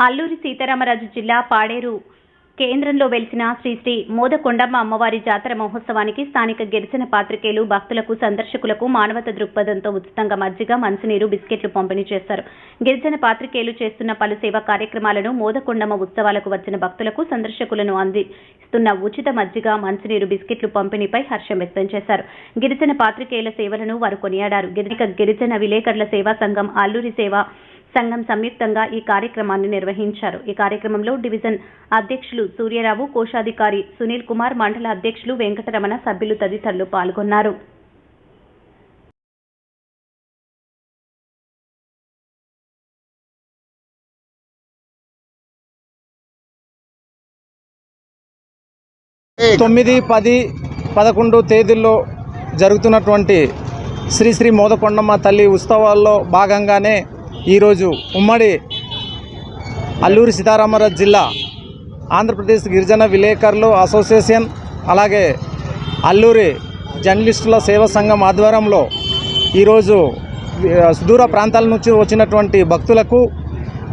అల్లూరి సీతారామరాజు జిల్లా పాడేరు కేంద్రంలో వెలిసిన శ్రీ శ్రీ మోదకొండమ్మ అమ్మవారి జాతర మహోత్సవానికి స్థానిక గిరిజన పాత్రికేయులు భక్తులకు సందర్శకులకు మానవత దృక్పథంతో ఉచితంగా మజ్జిగ మంచినీరు బిస్కెట్లు పంపిణీ చేశారు గిరిజన పాత్రికేయులు చేస్తున్న పలు సేవా కార్యక్రమాలను మోదకొండమ్మ ఉత్సవాలకు వచ్చిన భక్తులకు సందర్శకులను అందిస్తున్న ఉచిత మజ్జిగ మంచినీరు బిస్కెట్లు పంపిణీపై హర్షం వ్యక్తం చేశారు. గిరిజన పాత్రికేయుల సేవలను వారు కొనియాడారు. గిరిజన గిరిజన విలేకరుల సేవా సంఘం అల్లూరి సేవ సంఘం సంయుక్తంగా ఈ కార్యక్రమాన్ని నిర్వహించారు. ఈ కార్యక్రమంలో డివిజన్ అధ్యక్షులు సూర్యరావు కోశాధికారి సునీల్ కుమార్ మండల అధ్యక్షులు వెంకటరమణ సభ్యులు తదితరులు పాల్గొన్నారు. తొమ్మిది పది పదకొండు తేదీల్లో జరుగుతున్నటువంటి శ్రీ శ్రీ మోదకొండమ్మ తల్లి ఉత్సవాల్లో భాగంగానే ఈరోజు ఉమ్మడి అల్లూరి సీతారామరాజు జిల్లా ఆంధ్రప్రదేశ్ గిరిజన విలేకరులు అసోసియేషన్ అలాగే అల్లూరి జర్నలిస్టుల సేవా సంఘం ఆధ్వర్యంలో ఈరోజు సుదూర ప్రాంతాల నుంచి వచ్చినటువంటి భక్తులకు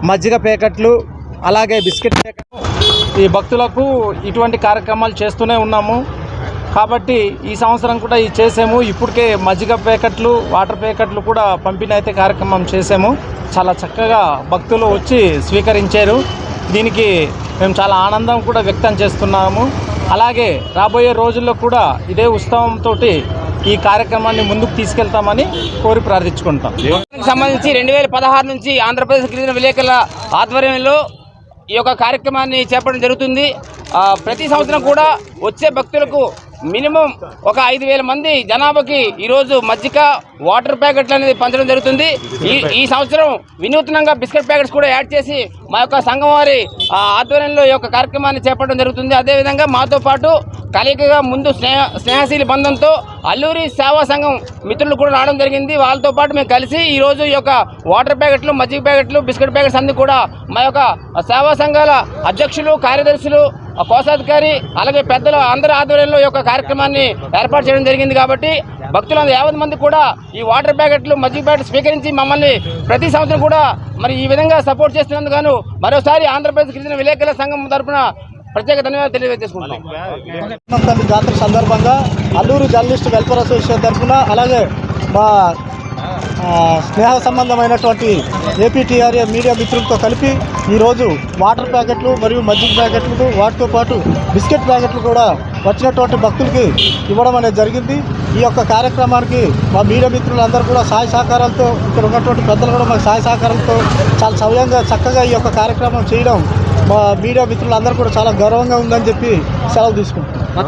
మజ్జిగ ప్యాకెట్లు అలాగే బిస్కెట్ ప్యాకెట్లు ఈ భక్తులకు ఇటువంటి కార్యక్రమాలు చేస్తూనే ఉన్నాము. కాబట్టి ఈ సంవత్సరం కూడా ఇది చేసాము. ఇప్పటికే మజ్జిగ ప్యాకెట్లు వాటర్ ప్యాకెట్లు కూడా పంపిణీ అయితే కార్యక్రమం చేసాము. చాలా చక్కగా భక్తులు వచ్చి స్వీకరించారు. దీనికి మేము చాలా ఆనందం కూడా వ్యక్తం చేస్తున్నాము. అలాగే రాబోయే రోజుల్లో కూడా ఇదే ఉత్సవంతో ఈ కార్యక్రమాన్ని ముందుకు తీసుకెళ్తామని కోరి ప్రార్థించుకుంటాం. సంబంధించి రెండు వేల పదహారు నుంచి ఆంధ్రప్రదేశ్ గిరిజన విలేకరుల ఆధ్వర్యంలో ఈ యొక్క కార్యక్రమాన్ని చేపట్టడం జరుగుతుంది. ప్రతి సంవత్సరం కూడా వచ్చే భక్తులకు మినిమం ఒక ఐదు వేల మంది జనాభాకి ఈరోజు మజ్జిగ వాటర్ ప్యాకెట్లు అనేది పంచడం జరుగుతుంది. ఈ ఈ సంవత్సరం వినూత్నంగా బిస్కెట్ ప్యాకెట్స్ కూడా యాడ్ చేసి మా యొక్క సంఘం వారి ఆ, ఆధ్వర్యంలో ఈ యొక్క కార్యక్రమాన్ని చేపట్టడం జరుగుతుంది. అదేవిధంగా మాతో పాటు కలయికగా ముందు స్నేహ స్నేహశీలి బంధంతో అల్లూరి సేవా సంఘం మిత్రులు కూడా రావడం జరిగింది. వాళ్ళతో పాటు మేము కలిసి ఈరోజు ఈ యొక్క వాటర్ ప్యాకెట్లు మజ్జిగ ప్యాకెట్లు బిస్కెట్ ప్యాకెట్స్ అన్ని కూడా మా యొక్క సేవా సంఘాల అధ్యక్షులు కార్యదర్శులు కోశాధికారి అలాగే పెద్దల అందరి ఆధ్వర్యంలో ఈ యొక్క కార్యక్రమాన్ని ఏర్పాటు చేయడం జరిగింది కాబట్టి భక్తులందరూ యావత్ మంది కూడా ఈ వాటర్ ప్యాకెట్లు మజ్జిగ ప్యాకెట్ స్వీకరించి మమ్మల్ని ప్రతి సంవత్సరం కూడా మరి ఈ విధంగా సపోర్ట్ చేస్తున్నందుకు మరోసారి ఆంధ్రప్రదేశ్ గిరిజన విలేకరుల సంఘం తరఫున ప్రత్యేక ధన్యవాదాలు తెలియజేసుకుంటున్నాం. జాతర సందర్భంగా అల్లూరు జర్నలిస్ట్ వెల్ఫేర్ అసోసియేషన్ తరఫున అలాగే మా స్నేహ సంబంధమైనటువంటి ఏపీటీఆర్ఏ మీడియా మిత్రులతో కలిపి ఈరోజు వాటర్ ప్యాకెట్లు మరియు మజ్జిగ ప్యాకెట్లు వాటితో పాటు బిస్కెట్ ప్యాకెట్లు కూడా వచ్చినటువంటి భక్తులకి ఇవ్వడం అనేది జరిగింది. ఈ యొక్క కార్యక్రమానికి మా మీడియా మిత్రులందరూ కూడా సహాయ సహకారాలతో ఇక్కడ ఉన్నటువంటి పెద్దలు కూడా మాకు సహాయ సహకారాలతో చాలా సవ్యంగా చక్కగా ఈ యొక్క కార్యక్రమం చేయడం మా మీడియా మిత్రులందరూ కూడా చాలా గౌరవంగా ఉందని చెప్పి సెలవు తీసుకుంటున్నాం.